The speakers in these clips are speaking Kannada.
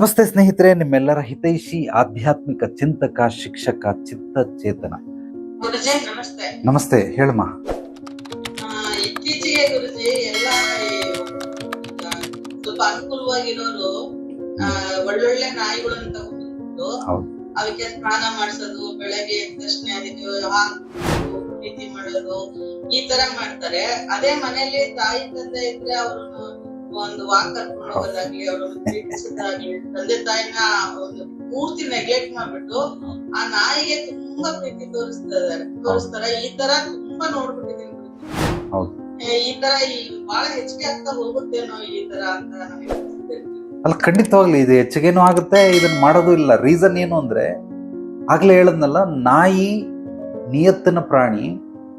ನಮಸ್ತೆ ಸ್ನೇಹಿತರೆ ನಿಮ್ಮೆಲ್ಲರ ಹಿತೈಷಿ ಆಧ್ಯಾತ್ಮಿಕ ಚಿಂತಕ ಶಿಕ್ಷಕ ಚಿತ್ತ ಚೇತನ ನಮಸ್ತೆ. ಹೇಳಮ್ಮ. ಇತ್ತೀಚೆಗೆ ಗುರುಜಿ ಎಲ್ಲ ಸ್ವಲ್ಪ ಅನುಕೂಲವಾಗಿರೋರು ಒಳ್ಳೊಳ್ಳೆ ನಾಯಿಗಳನ್ನ ತಗೊಂಡು. ಅವಕ್ಕೆ ಸ್ನಾನ ಮಾಡಿಸೋದು ಬೆಳಗ್ಗೆ ಎದ್ದ ತಕ್ಷಣ ಅದಕ್ಕೆ ಹಾಕು ಪ್ರೀತಿ ಮಾಡೋದು ಈ ತರ ಮಾಡ್ತಾರೆ. ಅದೇ ಮನೆಯಲ್ಲಿ ತಾಯಿ ತಂದೆ ಇದ್ರೆ ಅವ್ರನ್ನ ಒಂದು ವಾಕ್ ಕರ್ಕೊಂಡು ಹೋಗೋದಾಗ್ಲಿ ಅವ್ರನ್ನ ಪ್ರೀತಿಸೋದಾಗ್ಲಿ ತಂದೆ ತಾಯಿನ ಒಂದು ಪೂರ್ತಿ ನೆಗ್ಲೆಕ್ಟ್ ಮಾಡ್ಬಿಟ್ಟು ಆ ನಾಯಿಗೆ ತುಂಬಾ ಪ್ರೀತಿ ತೋರಿಸ್ತಾರೆ ತೋರಿಸ್ತಾರೆ ಈ ತರ ತುಂಬಾ ನೋಡ್ಬಿಟ್ಟಿದ್ದೀನಿ. ಈ ತರ ಈ ಬಹಳ ಹೆಚ್ಚಿಗೆ ಆಗ್ತಾ ಹೋಗುತ್ತೇನೋ ಈ ತರ ಅಂತ ನನಗೆ. ಅಲ್ಲಿ ಖಂಡಿತವಾಗ್ಲಿ ಇದು ಹೆಚ್ಚಿಗೆನೂ ಆಗುತ್ತೆ ಇದನ್ನ ಮಾಡೋದು ಇಲ್ಲ ರೀಸನ್ ಏನು ಅಂದ್ರೆ ಆಗ್ಲೇ ಹೇಳದ್ನಲ್ಲ ನಾಯಿ ನಿಯತ್ತಿನ ಪ್ರಾಣಿ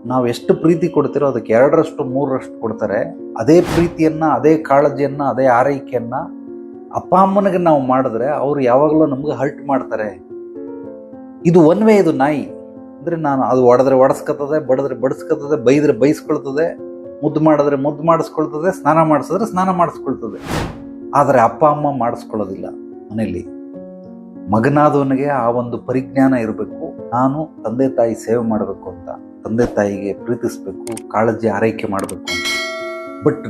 ನಾವು ಎಷ್ಟು ಪ್ರೀತಿ ಕೊಡ್ತೀರೋ ಅದಕ್ಕೆ ಎರಡರಷ್ಟು, ಮೂರರಷ್ಟು ಕೊಡ್ತಾರೆ. ಅದೇ ಪ್ರೀತಿಯನ್ನು, ಅದೇ ಕಾಳಜಿಯನ್ನು, ಅದೇ ಆರೈಕೆಯನ್ನು ಅಪ್ಪ ಅಮ್ಮನಿಗೆ ನಾವು ಮಾಡಿದ್ರೆ ಅವರು ಯಾವಾಗಲೂ ನಮ್ಗೆ ಹರ್ಟ್ ಮಾಡ್ತಾರೆ. ಇದು ಒನ್ ವೇ ಇದು ನಾಯಿ. ಅಂದರೆ ನಾನು ಅದು ಒಡೆದ್ರೆ ಒಡಸ್ಕೊತದೆ ಬಡಿದ್ರೆ ಬಡಿಸ್ಕೊತದೆ, ಬೈದ್ರೆ ಬೈಸ್ಕೊಳ್ತದೆ, ಮುದ್ದು ಮಾಡಿದ್ರೆ ಮುದ್ದು ಮಾಡಿಸ್ಕೊಳ್ತದೆ, ಸ್ನಾನ ಮಾಡಿಸಿದ್ರೆ ಸ್ನಾನ ಮಾಡಿಸ್ಕೊಳ್ತದೆ. ಆದರೆ ಅಪ್ಪ ಅಮ್ಮ ಮಾಡಿಸ್ಕೊಳ್ಳೋದಿಲ್ಲ ಮನೆಯಲ್ಲಿ. ಮಗನಾದವನಿಗೆ ಆ ಒಂದು ಪರಿಜ್ಞಾನ ಇರಬೇಕು. ನಾನು ತಂದೆ ತಾಯಿ ಸೇವೆ ಮಾಡಬೇಕು ಅಂತ. ತಂದೆ ತಾಯಿಗೆ ಪ್ರೀತಿಸ್ಬೇಕು, ಕಾಳಜಿ ಆರೈಕೆ ಮಾಡಬೇಕು ಬಟ್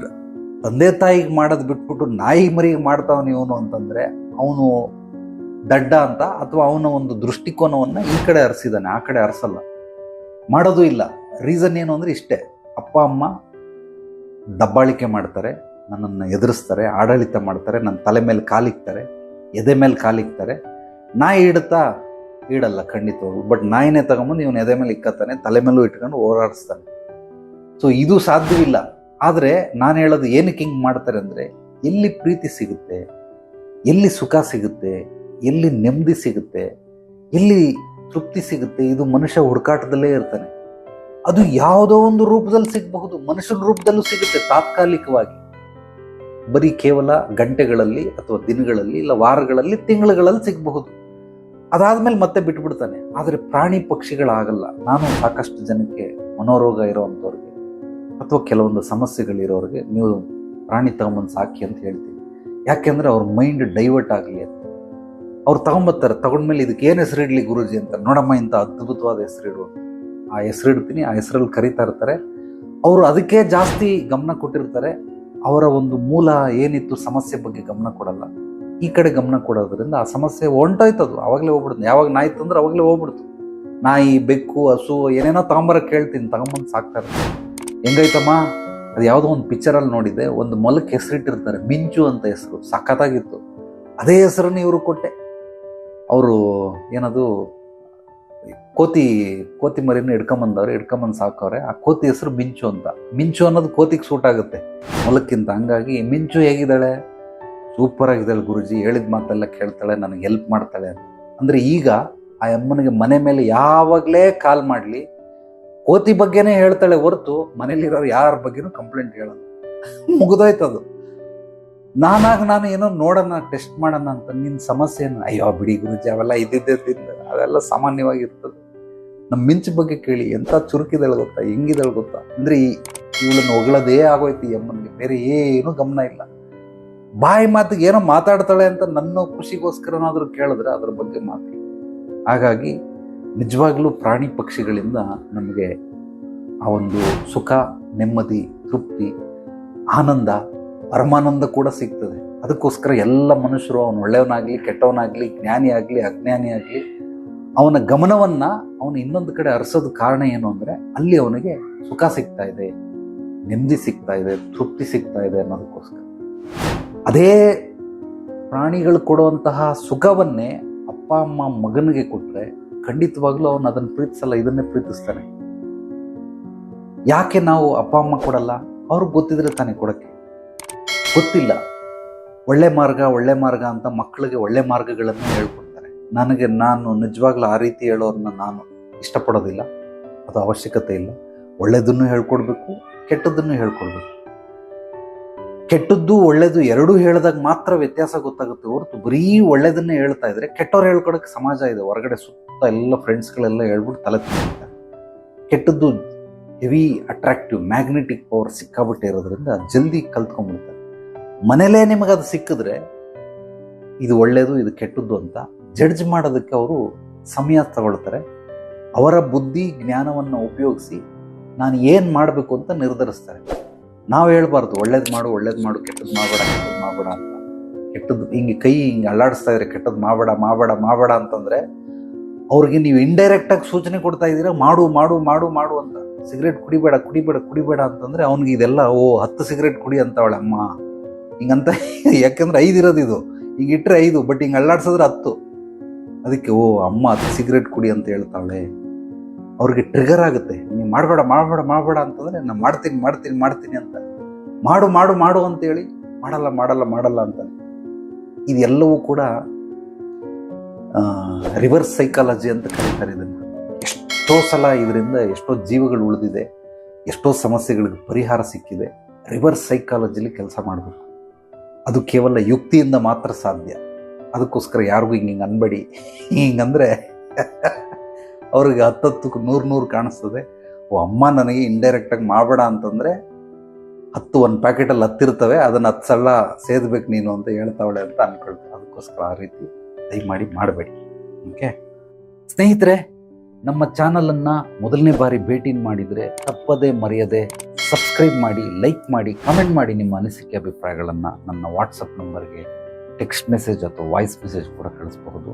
ತಂದೆ ತಾಯಿಗೆ ಮಾಡೋದು ಬಿಟ್ಬಿಟ್ಟು ನಾಯಿ ಮರಿಗೆ ಮಾಡ್ತಾವನು ಇವನು ಅಂತಂದರೆ ಅವನು ದಡ್ಡ ಅಂತ ಅಥವಾ ಅವನ ಒಂದು ದೃಷ್ಟಿಕೋನವನ್ನು ಈ ಕಡೆ ಹರಿಸಿದಾನೆ ಆ ಕಡೆ ಹರಿಸಲ್ಲ ಮಾಡೋದು ಇಲ್ಲ. ರೀಸನ್ ಏನು ಅಂದರೆ ಇಷ್ಟೇ. ಅಪ್ಪ, ಅಮ್ಮ ದಬ್ಬಾಳಿಕೆ ಮಾಡ್ತಾರೆ, ನನ್ನನ್ನು ಎದುರಿಸ್ತಾರೆ, ಆಡಳಿತ ಮಾಡ್ತಾರೆ ನನ್ನ ತಲೆ ಮೇಲೆ ಕಾಲಿಕ್ತಾರೆ, ಎದೆ ಮೇಲೆ ಕಾಲಿಕ್ತಾರೆ. ನಾಯಿ ಇಡುತ್ತಾ ಇಡಲ್ಲ ಖಂಡಿತವಾಗ್ಲು ಬಟ್ ನಾಯಿನೇ ತಗೊಂಬಂದು ಇವನು ಎದೆ ಮೇಲೆ ಇಕ್ಕತ್ತಾನೆ, ತಲೆ ಮೇಲೂ ಇಟ್ಕೊಂಡು ಓಡಾಡಿಸ್ತಾನೆ. ಸೊ ಇದು ಸಾಧ್ಯವಿಲ್ಲ. ಆದರೆ ನಾನು ಹೇಳೋದು ಏನಕ್ಕೆ ಹಿಂಗೆ ಮಾಡ್ತಾರೆ ಅಂದರೆ, ಎಲ್ಲಿ ಪ್ರೀತಿ ಸಿಗುತ್ತೆ, ಎಲ್ಲಿ ಸುಖ ಸಿಗುತ್ತೆ, ಎಲ್ಲಿ ನೆಮ್ಮದಿ ಸಿಗುತ್ತೆ, ಎಲ್ಲಿ ತೃಪ್ತಿ ಸಿಗುತ್ತೆ, ಇದು ಮನುಷ್ಯ ಹುಡುಕಾಟದಲ್ಲೇ ಇರ್ತಾನೆ. ಅದು ಯಾವುದೋ ಒಂದು ರೂಪದಲ್ಲಿ ಸಿಗಬಹುದು, ಮನುಷ್ಯನ ರೂಪದಲ್ಲೂ ಸಿಗುತ್ತೆ ತಾತ್ಕಾಲಿಕವಾಗಿ. ಬರೀ ಕೇವಲ ಗಂಟೆಗಳಲ್ಲಿ ಅಥವಾ ದಿನಗಳಲ್ಲಿ ಇಲ್ಲ ವಾರಗಳಲ್ಲಿ, ತಿಂಗಳುಗಳಲ್ಲಿ ಸಿಗಬಹುದು. ಅದಾದ್ಮೇಲೆ ಮತ್ತೆ ಬಿಟ್ಬಿಡ್ತಾನೆ. ಆದರೆ ಪ್ರಾಣಿ ಪಕ್ಷಿಗಳಾಗಲ್ಲ. ನಾನು ಸಾಕಷ್ಟು ಜನಕ್ಕೆ ಮನೋರೋಗ ಇರೋವಂಥವ್ರಿಗೆ ಅಥವಾ ಕೆಲವೊಂದು ಸಮಸ್ಯೆಗಳಿರೋರಿಗೆ ನೀವು ಪ್ರಾಣಿ ತಗೊಂಬಂದು ಸಾಕಿ ಅಂತ ಹೇಳ್ತೀವಿ ಯಾಕೆಂದ್ರೆ ಅವ್ರ ಮೈಂಡ್ ಡೈವರ್ಟ್ ಆಗಲಿ ಅಂತ. ಅವ್ರು ತಗೊಂಬರ್ತಾರೆ ತಗೊಂಡ್ಮೇಲೆ ಇದಕ್ಕೆ ಏನು ಹೆಸರಿಡ್ಲಿ ಗುರುಜಿ ಅಂತ. ನೋಡಮ್ಮ, ಇಂಥ ಅದ್ಭುತವಾದ ಹೆಸರಿಡು ಆ ಹೆಸರಿಡ್ತೀನಿ ಆ ಹೆಸರಲ್ಲಿ ಕರಿತಾ ಇರ್ತಾರೆ. ಅವರು ಅದಕ್ಕೆ ಜಾಸ್ತಿ ಗಮನ ಕೊಟ್ಟಿರ್ತಾರೆ. ಅವರ ಒಂದು ಮೂಲ ಏನಿತ್ತು ಸಮಸ್ಯೆ ಬಗ್ಗೆ ಗಮನ ಕೊಡಲ್ಲ. ಈ ಕಡೆ ಗಮನ ಕೊಡೋದ್ರಿಂದ ಆ ಸಮಸ್ಯೆ ಹೊಂಟೋಯ್ತದು ಅವಾಗಲೇ ಹೋಗ್ಬಿಡ್ತು. ಯಾವಾಗ ನಾಯಿ ತಂದ್ರೆ ಅವಾಗಲೇ ಹೋಗ್ಬಿಡ್ತು. ನಾಯಿ, ಬೆಕ್ಕು, ಹಸು, ಏನೇನೋ ತಗೊಂಬರಕ್ಕೆ ಕೇಳ್ತೀನಿ. ತಗೊಂಬಂದು ಸಾಕ್ತಾರೆ. ಹೆಂಗೈತಮ್ಮ ಅದು ಯಾವುದೋ ಒಂದು ಪಿಕ್ಚರಲ್ಲಿ ನೋಡಿದೆ ಒಂದು ಮೊಲಕ್ಕೆ ಹೆಸರಿಟ್ಟಿರ್ತಾರೆ. ಮಿಂಚು ಅಂತ ಹೆಸರು. ಸಖತ್ತಾಗಿತ್ತು. ಅದೇ ಹೆಸರನ್ನು ಇವರು ಕೊಟ್ಟೆ. ಅವರು ಏನದು? ಕೋತಿ ಕೋತಿ ಮರಿನ ಹಿಡ್ಕೊಂಬಂದವ್ರೆ, ಹಿಡ್ಕೊಂಬಂದು ಸಾಕವ್ರೆ ಆ ಕೋತಿ ಹೆಸರು ಮಿಂಚು ಅಂತ. ಮಿಂಚು ಅನ್ನೋದು ಕೋತಿಗೆ ಸೂಟ್ ಆಗುತ್ತೆ. ಮೊಲಕ್ಕಿಂತ ಹಂಗಾಗಿ ಮಿಂಚು ಹೇಗಿದ್ದಾಳೆ? ಸೂಪರ್ ಆಗಿದ್ದಾಳೆ ಗುರುಜಿ, ಹೇಳಿದ ಮಾತೆಲ್ಲ ಕೇಳ್ತಾಳೆ, ನನಗೆ ಹೆಲ್ಪ್ ಮಾಡ್ತಾಳೆ ಅಂತ. ಅಂದರೆ ಈಗ ಆ ಅಮ್ಮನಿಗೆ ಮನೆ ಮೇಲೆ ಯಾವಾಗಲೇ ಕಾಲ್ ಮಾಡಲಿ, ಕೋತಿ ಬಗ್ಗೆನೇ ಹೇಳ್ತಾಳೆ ಹೊರತು ಮನೇಲಿರೋರು ಯಾರ ಬಗ್ಗೆನೂ ಕಂಪ್ಲೇಂಟ್ ಮುಗಿದೋಯ್ತು ಅದು. ನಾನಾಗ ನಾನು ಏನೋ ನೋಡೋಣ ಟೆಸ್ಟ್ ಮಾಡೋಣ ಅಂತ ನಿನ್ನ ಸಮಸ್ಯೆ ಏನು ಅಯ್ಯೋ ಬಿಡಿ ಗುರುಜಿ, ಅವೆಲ್ಲ ಇದ್ದಿದ್ದೆ ತಿಂದ ಅದೆಲ್ಲ ಸಾಮಾನ್ಯವಾಗಿರ್ತದೆ. ನಮ್ಮ ಮಿಂಚು ಬಗ್ಗೆ ಕೇಳಿ ಎಂಥ ಚುರುಕಿದಳು ಗೊತ್ತಾ, ಹೆಂಗಿದಳು ಗೊತ್ತಾ? ಅಂದರೆ ಈ ಇವಳನ್ನು ಹೊಗಳದೇ ಆಗೋಯ್ತು ಈ ಅಮ್ಮನಿಗೆ, ಬೇರೆ ಏನೂ ಗಮನ ಇಲ್ಲ. ಬಾಯಿ ಮಾತಿಗೆ ಏನೋ ಮಾತಾಡ್ತಾಳೆ ಅಂತ ನನ್ನ ಖುಷಿಗೋಸ್ಕರನಾದರೂ ಕೇಳಿದ್ರೆ ಅದ್ರ ಬಗ್ಗೆ ಮಾತು ಹಾಗಾಗಿ ನಿಜವಾಗ್ಲೂ ಪ್ರಾಣಿ ಪಕ್ಷಿಗಳಿಂದ ನಮಗೆ ಆ ಒಂದು ಸುಖ, ನೆಮ್ಮದಿ, ತೃಪ್ತಿ, ಆನಂದ, ಪರಮಾನಂದ ಕೂಡ ಸಿಗ್ತದೆ. ಅದಕ್ಕೋಸ್ಕರ ಎಲ್ಲ ಮನುಷ್ಯರು ಅವನು ಒಳ್ಳೆಯವನಾಗಲಿ, ಕೆಟ್ಟವನಾಗಲಿ ಜ್ಞಾನಿ ಆಗಲಿ ಅಜ್ಞಾನಿ ಆಗಲಿ ಅವನ ಗಮನವನ್ನು ಅವನು ಇನ್ನೊಂದು ಕಡೆ ಹರಿಸೋದು ಕಾರಣ ಏನು ಅಂದರೆ ಅಲ್ಲಿ ಅವನಿಗೆ ಸುಖ ಸಿಗ್ತಾ ಇದೆ, ನೆಮ್ಮದಿ ಸಿಗ್ತಾ ಇದೆ, ತೃಪ್ತಿ ಸಿಗ್ತಾ ಇದೆ ಅನ್ನೋದಕ್ಕೋಸ್ಕರ. ಅದೇ ಪ್ರಾಣಿಗಳು ಕೊಡುವಂತಹ ಸುಖವನ್ನೇ ಅಪ್ಪ, ಅಮ್ಮ ಮಗನಿಗೆ ಕೊಟ್ಟರೆ ಖಂಡಿತವಾಗ್ಲೂ ಅವನು ಅದನ್ನು ಪ್ರೀತಿಸಲ್ಲ, ಇದನ್ನೇ ಪ್ರೀತಿಸ್ತಾನೆ. ಯಾಕೆ ನಾವು ಅಪ್ಪ, ಅಮ್ಮ ಕೊಡಲ್ಲ? ಅವ್ರಿಗೆ ಗೊತ್ತಿದ್ರೆ ತಾನೇ ಕೊಡೋಕ್ಕೆ. ಗೊತ್ತಿಲ್ಲ. ಒಳ್ಳೆ ಮಾರ್ಗ ಒಳ್ಳೆ ಮಾರ್ಗ ಅಂತ ಮಕ್ಕಳಿಗೆ ಒಳ್ಳೆ ಮಾರ್ಗಗಳನ್ನು ಹೇಳ್ಕೊಡ್ತಾರೆ. ನನಗೆ ನಾನು ನಿಜವಾಗ್ಲೂ ಆ ರೀತಿ ಹೇಳೋರನ್ನ ನಾನು ಇಷ್ಟಪಡೋದಿಲ್ಲ. ಅದು ಅವಶ್ಯಕತೆ ಇಲ್ಲ. ಒಳ್ಳೆಯದನ್ನು ಹೇಳ್ಕೊಡ್ಬೇಕು ಕೆಟ್ಟದನ್ನು ಹೇಳ್ಕೊಡ್ಬೇಕು. ಕೆಟ್ಟದ್ದು ಒಳ್ಳೇದು ಎರಡೂ ಹೇಳಿದಾಗ ಮಾತ್ರ ವ್ಯತ್ಯಾಸ ಗೊತ್ತಾಗುತ್ತೆ ಹೊರತು ಬರೀ ಒಳ್ಳೇದನ್ನೇ ಹೇಳ್ತಾ ಇದ್ರೆ ಕೆಟ್ಟವ್ರು ಹೇಳ್ಕೊಡಕ್ಕೆ ಸಮಾಜ ಇದೆ. ಹೊರಗಡೆ ಸುತ್ತ ಎಲ್ಲ ಫ್ರೆಂಡ್ಸ್ಗಳೆಲ್ಲ ಹೇಳ್ಬಿಟ್ಟು ತಲೆ ತಿಂತಾರೆ. ಕೆಟ್ಟದ್ದು ಹೆವಿ ಅಟ್ರಾಕ್ಟಿವ್ ಮ್ಯಾಗ್ನೆಟಿಕ್ ಪವರ್ ಸಿಕ್ಕಾಬಿಟ್ಟೆ ಇರೋದ್ರಿಂದ ಜಲ್ದಿ ಕಲ್ತ್ಕೊಂಡ್ಬಿಡ್ತಾರೆ ಮನೇಲೇ ನಿಮಗೆ ಅದು ಸಿಕ್ಕಿದ್ರೆ ಇದು ಒಳ್ಳೆಯದು ಇದು ಕೆಟ್ಟದ್ದು ಅಂತ ಜಡ್ಜ್ ಮಾಡೋದಕ್ಕೆ ಅವರು ಸಮಯ ತಗೊಳ್ತಾರೆ. ಅವರ ಬುದ್ಧಿ, ಜ್ಞಾನವನ್ನು ಉಪಯೋಗಿಸಿ ನಾನು ಏನು ಮಾಡಬೇಕು ಅಂತ ನಿರ್ಧರಿಸ್ತಾರೆ. ನಾವು ಹೇಳ್ಬಾರ್ದು, ಒಳ್ಳೇದು ಮಾಡು ಒಳ್ಳೇದು ಮಾಡು ಕೆಟ್ಟದ್ದು ಮಾಡಬೇಡ ಕೆಟ್ಟದ್ದು ಮಾಡಬೇಡ ಅಂತ. ಕೆಟ್ಟದ್ದು ಹಿಂಗೆ ಕೈ ಹಿಂಗೆ ಅಲ್ಲಾಡಿಸ್ತಾ ಇದ್ರೆ ಕೆಟ್ಟದ್ದು ಮಾಡಬೇಡ ಮಾಡಬೇಡ ಮಾಡಬೇಡ ಅಂತಂದರೆ ಅವ್ರಿಗೆ ನೀವು ಇಂಡೈರೆಕ್ಟಾಗಿ ಸೂಚನೆ ಕೊಡ್ತಾ ಇದ್ದೀರಾ, ಮಾಡು ಮಾಡು ಮಾಡು ಮಾಡು ಅಂತ. ಸಿಗರೇಟ್ ಕುಡಿಬೇಡ ಕುಡಿಬೇಡ ಕುಡಿಬೇಡ ಅಂತಂದರೆ ಅವ್ನಿಗೆ ಇದೆಲ್ಲ, ಓ, ಹತ್ತು ಸಿಗರೇಟ್ ಕುಡಿ ಅಂತವಳೆ, ಅಮ್ಮ. ಹಿಂಗಂತ ಯಾಕಂದ್ರೆ ಐದು ಇರೋದು ಇದು. ಈಗ ಇಟ್ಟರೆ ಐದು ಬಟ್ ಹಿಂಗೆ ಅಲ್ಲಾಡ್ಸಿದ್ರೆ ಹತ್ತು. ಅದಕ್ಕೆ, ಓ, ಅಮ್ಮ ಹತ್ತು ಸಿಗರೇಟ್ ಕುಡಿ ಅಂತ ಹೇಳ್ತಾವಳೆ ಅವ್ರಿಗೆ ಟ್ರಿಗರ್ ಆಗುತ್ತೆ. ನೀವು ಮಾಡಬೇಡ ಮಾಡಬೇಡ ಮಾಡಬೇಡ ಅಂತಂದ್ರೆ ನಾನು ಮಾಡ್ತೀನಿ ಮಾಡ್ತೀನಿ ಮಾಡ್ತೀನಿ ಅಂತ. ಮಾಡು ಮಾಡು ಮಾಡು ಅಂತೇಳಿ ಮಾಡಲ್ಲ ಮಾಡಲ್ಲ ಮಾಡಲ್ಲ ಅಂತ. ಇದೆಲ್ಲವೂ ಕೂಡ ರಿವರ್ಸ್ ಸೈಕಾಲಜಿ ಅಂತ ಕರೀತಾರೆ ಇದನ್ನು. ಎಷ್ಟೋ ಸಲ ಇದರಿಂದ ಎಷ್ಟೋ ಜೀವಗಳು ಉಳಿದಿದೆ, ಎಷ್ಟೋ ಸಮಸ್ಯೆಗಳಿಗೆ ಪರಿಹಾರ ಸಿಕ್ಕಿದೆ. ರಿವರ್ಸ್ ಸೈಕಾಲಜಿಲಿ ಕೆಲಸ ಮಾಡಬೇಕು. ಅದು ಕೇವಲ ಯುಕ್ತಿಯಿಂದ ಮಾತ್ರ ಸಾಧ್ಯ. ಅದಕ್ಕೋಸ್ಕರ ಯಾರಿಗೂ ಹಿಂಗೆ ಹಿಂಗೆ ಅನ್ಬೇಡಿ. ಹಿಂಗಂದ್ರೆ ಅವ್ರಿಗೆ ಹತ್ತತ್ತು ನೂರು ನೂರು ಕಾಣಿಸ್ತದೆ. ಓ, ಅಮ್ಮ ನನಗೆ ಇಂಡೈರೆಕ್ಟಾಗಿ ಮಾಡಬೇಡ ಅಂತಂದರೆ ಹತ್ತು ಒಂದು ಪ್ಯಾಕೆಟಲ್ಲಿ ಹತ್ತಿರ್ತವೆ, ಅದನ್ನು ಹತ್ತು ಸಲ ಸೇದಬೇಕು ನೀನು ಅಂತ ಹೇಳ್ತಾವಳೆ ಅಂತ ಅಂದ್ಕೊಳ್ತೀನಿ ಅದಕ್ಕೋಸ್ಕರ ಆ ರೀತಿ ದಯಮಾಡಿ ಮಾಡಬೇಡಿ. ಓಕೆ? ಸ್ನೇಹಿತರೆ, ನಮ್ಮ ಚಾನಲನ್ನು ಮೊದಲನೇ ಬಾರಿ ಭೇಟಿ ಮಾಡಿದರೆ ತಪ್ಪದೇ ಮರೆಯದೆ ಸಬ್ಸ್ಕ್ರೈಬ್ ಮಾಡಿ, ಲೈಕ್ ಮಾಡಿ, ಕಮೆಂಟ್ ಮಾಡಿ ನಿಮ್ಮ ಅನಿಸಿಕೆ ಅಭಿಪ್ರಾಯಗಳನ್ನು ನನ್ನ ವಾಟ್ಸಪ್ ನಂಬರ್ಗೆ ಟೆಕ್ಸ್ಟ್ ಮೆಸೇಜ್ ಅಥವಾ ವಾಯ್ಸ್ ಮೆಸೇಜ್ ಕೂಡ ಕಳಿಸಬಹುದು.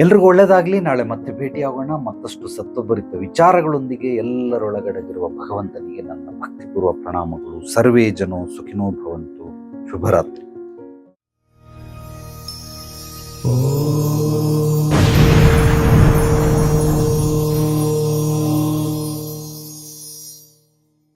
ಎಲ್ರಿಗೂ ಒಳ್ಳೇದಾಗ್ಲಿ. ನಾಳೆ ಮತ್ತೆ ಭೇಟಿ ಆಗೋಣ. ಮತ್ತಷ್ಟು ಸತ್ವಭರಿತ ವಿಚಾರಗಳೊಂದಿಗೆ ಎಲ್ಲರೊಳಗಡೆದಿರುವ ಭಗವಂತನಿಗೆ ನನ್ನ ಭಕ್ತಿಪೂರ್ವ ಪ್ರಣಾಮಗಳು. ಸರ್ವೇ ಜನೋ ಸುಖಿನೋ ಭವಂತು. ಶುಭರಾತ್ರಿ. ಓ